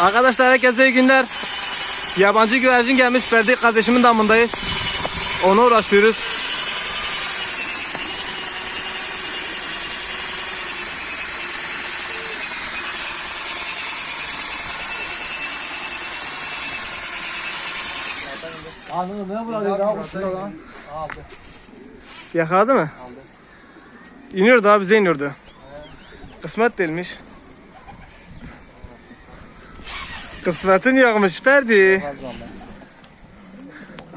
Arkadaşlar herkese iyi günler. Yabancı güvercin gelmiş Ferdi kardeşimin damındayız. Onu uğraşıyoruz. Anladım ne bırakıyor ya kuşuna lan. Yakaladı mı? İniyordu abi bize iniyordu. Kısmet değilmiş. Kısmetin yokmuş Ferdi.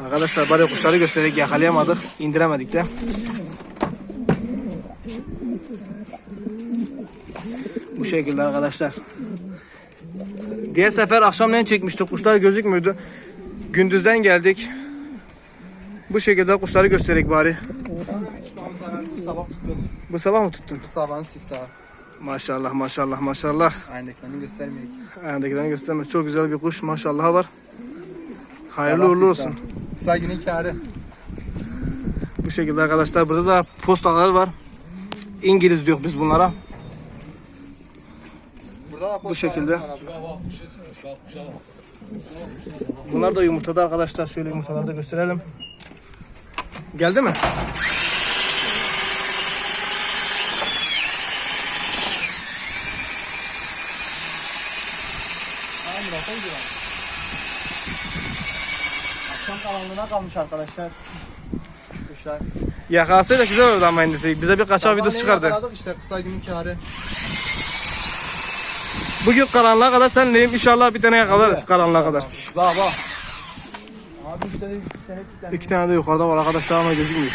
Arkadaşlar bari kuşları göstererek yakalayamadık. indiremedik de. Bu şekilde arkadaşlar. Diğer sefer akşamleyin çekmiştik. Kuşlar gözükmüyordu. Gündüzden geldik. Bu şekilde kuşları göstererek bari. Sabah tuttuk. Bu sabah mı tuttun? Bu sabahın siftahı. Maşallah maşallah maşallah. Ekranı göstermeyek. Ayağındakilerini gösterme. Çok güzel bir kuş maşallah var. Hayırlı Sabah uğurlu siftahı. olsun. Kısa günün. Bu şekilde arkadaşlar burada da postalar var. İngiliz diyor biz bunlara. Bu şekilde. Bunlar da yumurtada arkadaşlar. Şöyle yumurtaları da gösterelim. Geldi mi? Akşam karanlığına kalmış arkadaşlar. Kuşlar. Yakası da güzel oldu ama endisi. Bize bir kaçak videosu çıkardı. yakaladık işte kısa günün kârı. Bugün karanlığa kadar senleyim. İnşallah bir tane yakalarız karanlığa kadar. Bak bak. Abi işte seni kitlen. İki tane de yukarıda var arkadaşlar ama gözükmüyor.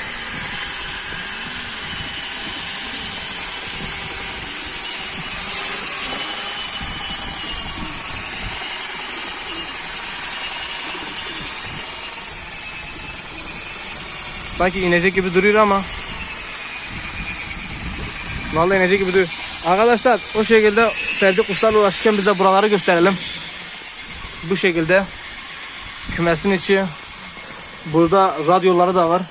Sanki inecek gibi duruyor ama. Vallahi inecek gibi duruyor. Arkadaşlar o şekilde Ferdi kuşlarla uğraşırken biz de buraları gösterelim. Bu şekilde kümesin içi Burada radyoları da var.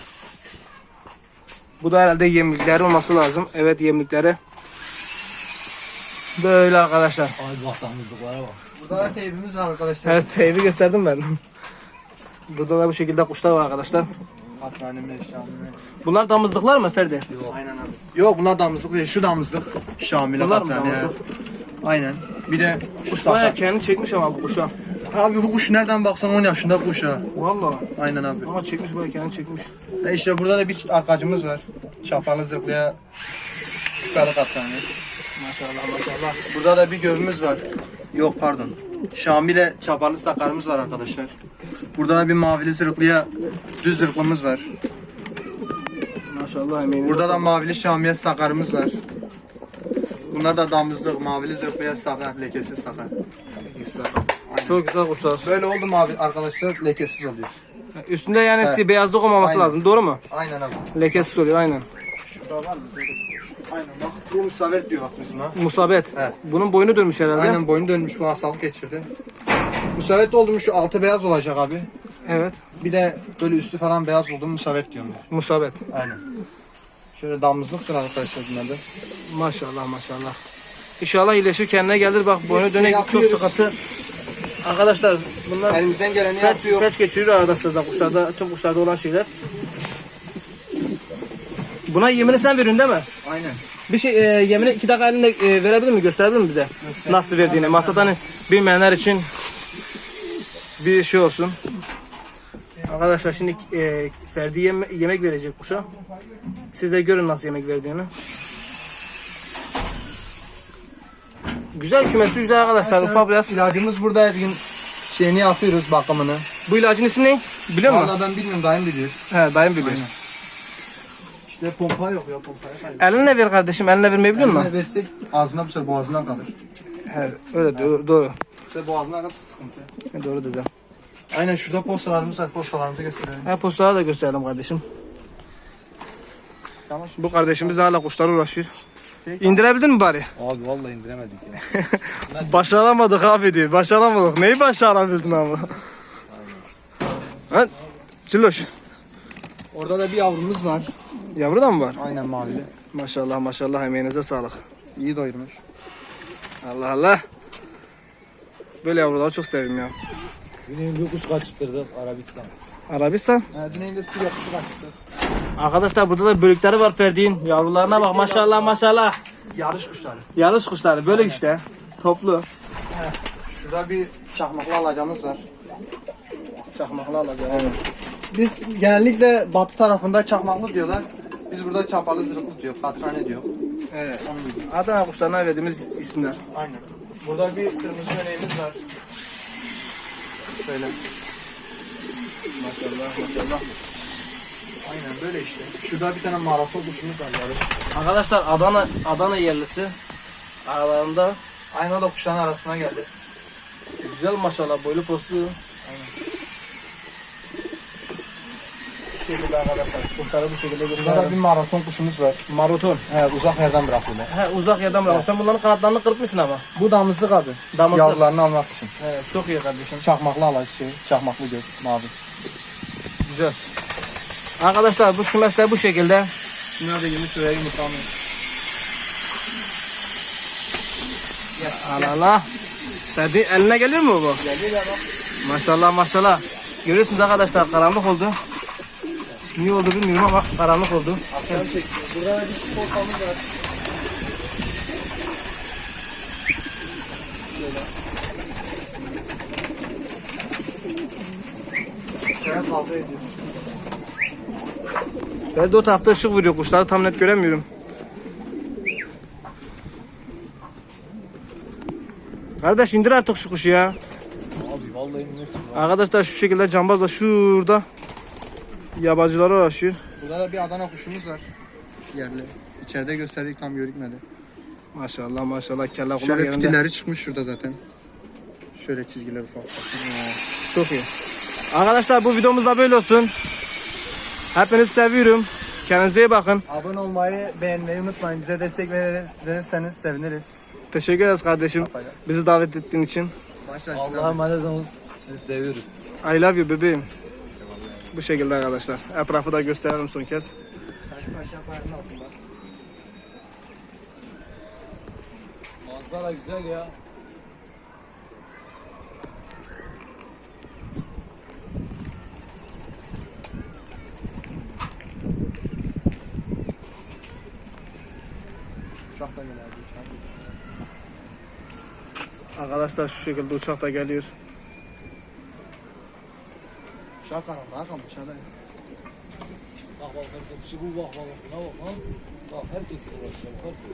Bu da herhalde yemlikleri olması lazım. Evet yemlikleri. Böyle arkadaşlar. Ay bak damızlıklara bak. Burada da teybimiz var arkadaşlar. Evet teybi gösterdim ben. Burada da bu şekilde kuşlar var arkadaşlar. Katranemiz, Şamil'e. Bunlar damızlıklar mı Ferdi? Aynen abi. Yok bunlar damızlık değil. Şu damızlık. Şamil'e Bunlar mı katrani. damızlık? Aynen. Bir de şu bayağı sakar. kendini çekmiş ama bu kuşa. Abi bu kuş nereden baksan 10 yaşında kuş ha. Vallahi. Aynen abi. Ama çekmiş bayağı kendini çekmiş. E işte burada da bir çift arkacımız var. Çapalı zırhlıya küpeli katrani. Maşallah maşallah. Burada da bir gövümüz var. Yok pardon. Şamil'e çapalı sakarımız var arkadaşlar. Burada da bir mavili zırhlıya düz zırhlımız var. Maşallah emeğinize Burada da mavili şamiye sakarımız var. Bunlar da damızlık, mavili zırhlıya sakar, lekesiz sakar. Çok güzel kuşlar. Böyle oldu mavi arkadaşlar lekesiz oluyor. Üstünde yani Evet. beyazlık olmaması Aynen. lazım. Doğru mu? Aynen abi. Lekesiz oluyor aynen. Şurada var mı? Böyle. Aynen bak. Bu musavet diyor bak biz buna. Musabet. Evet. Bunun boynu dönmüş herhalde. Aynen boynu dönmüş bu hastalık geçirdi. Musavet oldu mu şu altı beyaz olacak abi. Evet. Bir de böyle üstü falan beyaz oldu mu musavet diyorlar. Musabet. Aynen. Şöyle damızlıktır arkadaşlar bunlar da. Maşallah maşallah. İnşallah iyileşir kendine gelir. Bak boynu dönek çok yapıyoruz. sıkıntı. Arkadaşlar bunlar Elimizden geleni felç, yapıyor. felç geçiriyor arada sırada kuşlarda, tüm kuşlarda olan şeyler. Buna yemini sen veriyorsun değil mi? Aynen. Bir şey e, yemini iki dakika elinde e, verebilir mi? Gösterebilir mi bize? Nasıl verdiğini. Masada hani bilmeyenler için bir şey olsun. Arkadaşlar şimdi e, Ferdi yeme- yemek verecek kuşa. Siz de görün nasıl yemek verdiğini. Güzel kümesi güzel arkadaşlar. Ufak biraz. İlacımız burada her gün şeyini yapıyoruz bakımını. Bu ilacın ismi ne? Biliyor musun? Valla ben bilmiyorum dayım biliyor. He dayım biliyor. Aynen. İşte pompa yok ya pompaya kaybı. Eline ver kardeşim. Eline vermeyi biliyor musun? Eline versek ağzına bu sefer boğazına kalır. He, öyle doğru. Doğru, Bu sefer boğazına kalır sıkıntı. He, doğru dedim. Aynen şurada postalarımız var postalarımızı gösterelim. He, postaları da gösterelim kardeşim. Tamam. Bu kardeşimiz de hala kuşlara uğraşıyor. İndirebildin mi bari? Abi vallahi indiremedik ya. Başaramadık abi diyor. Başaramadık. Neyi başarabildin ama? Ha? Çilloş. Orada da bir yavrumuz var. Yavru da mı var? Aynen mavili. Maşallah maşallah emeğinize sağlık. İyi doyurmuş. Allah Allah. Böyle yavruları çok seviyorum ya. Güney'in bir kuş kaçırtırdık Arabistan. Arabistan. Düneyin de su yaptı kaçtı. Arkadaşlar burada da bölükleri var Ferdi'nin. Yavrularına bak maşallah maşallah. Yarış kuşları. Yarış kuşları böyle işte. Toplu. Şurada bir çakmaklı alacağımız var. Çakmaklı alacağım. Biz genellikle batı tarafında çakmaklı diyorlar. Biz burada çapalı zırhlı diyor, katrane diyor. Evet. Onun gibi. Adana kuşlarına verdiğimiz isimler. Aynen. Burada bir kırmızı yöneğimiz var. Şöyle. Maşallah maşallah. Aynen böyle işte. Şurada bir tane maraton kuşumuz var. yarış. Arkadaşlar Adana Adana yerlisi. Aralarında Aynen o da kuşların arasına geldi. güzel maşallah boylu postlu. Şekilde arkadaşlar. Kuşları bu şekilde Burada da gösterelim. bir maraton kuşumuz var. Maroton. Evet uzak yerden bırakıyorlar. He uzak yerden bırak. Sen bunların kanatlarını kırpmışsın ama. Bu damızlık abi. Damızlık. Yavrularını almak için. Evet çok iyi kardeşim. Çakmaklı alaç şey. Çakmaklı göz. Mavi. Güzel. Arkadaşlar bu kümesler bu şekilde. Nerede yumurta şuraya yumurta Allah Allah. Ferdi eline geliyor mu bu? Geliyor. Maşallah maşallah. Görüyorsunuz arkadaşlar karanlık oldu. Niye oldu bilmiyorum ama karanlık oldu. Akşam çekiyor. Burada da bir spor ortamız var. Şöyle kavga ediyor. Ferdi o tarafta ışık vuruyor kuşları tam net göremiyorum. Kardeş indir artık şu kuşu ya. Abi vallahi. Arkadaşlar şu şekilde cambaz da şurada yabancılara uğraşıyor. Burada da bir Adana kuşumuz var. Yerli. İçeride gösterdik tam görükmedi. Maşallah maşallah kella kulak Şöyle yerinde. fitilleri çıkmış şurada zaten. Şöyle çizgiler ufak. Çok iyi. Arkadaşlar bu videomuz da böyle olsun. Hepinizi seviyorum. Kendinize iyi bakın. Abone olmayı, beğenmeyi unutmayın. Bize destek verir- verirseniz seviniriz. Teşekkür ederiz kardeşim. Bizi davet ettiğin için. Başla Allah'a emanet olun. Sizi seviyoruz. I love you bebeğim. Bu şekilde arkadaşlar. Etrafı da gösterelim son kez. Manzara güzel ya. Uçak da geliyor. Arkadaşlar şu şekilde uçak da geliyor. Uçak karanlığa kalmış. Hadi. Bak bak. Şu bu bak bak. bak. Bak herkes uğraşıyor. Herkes.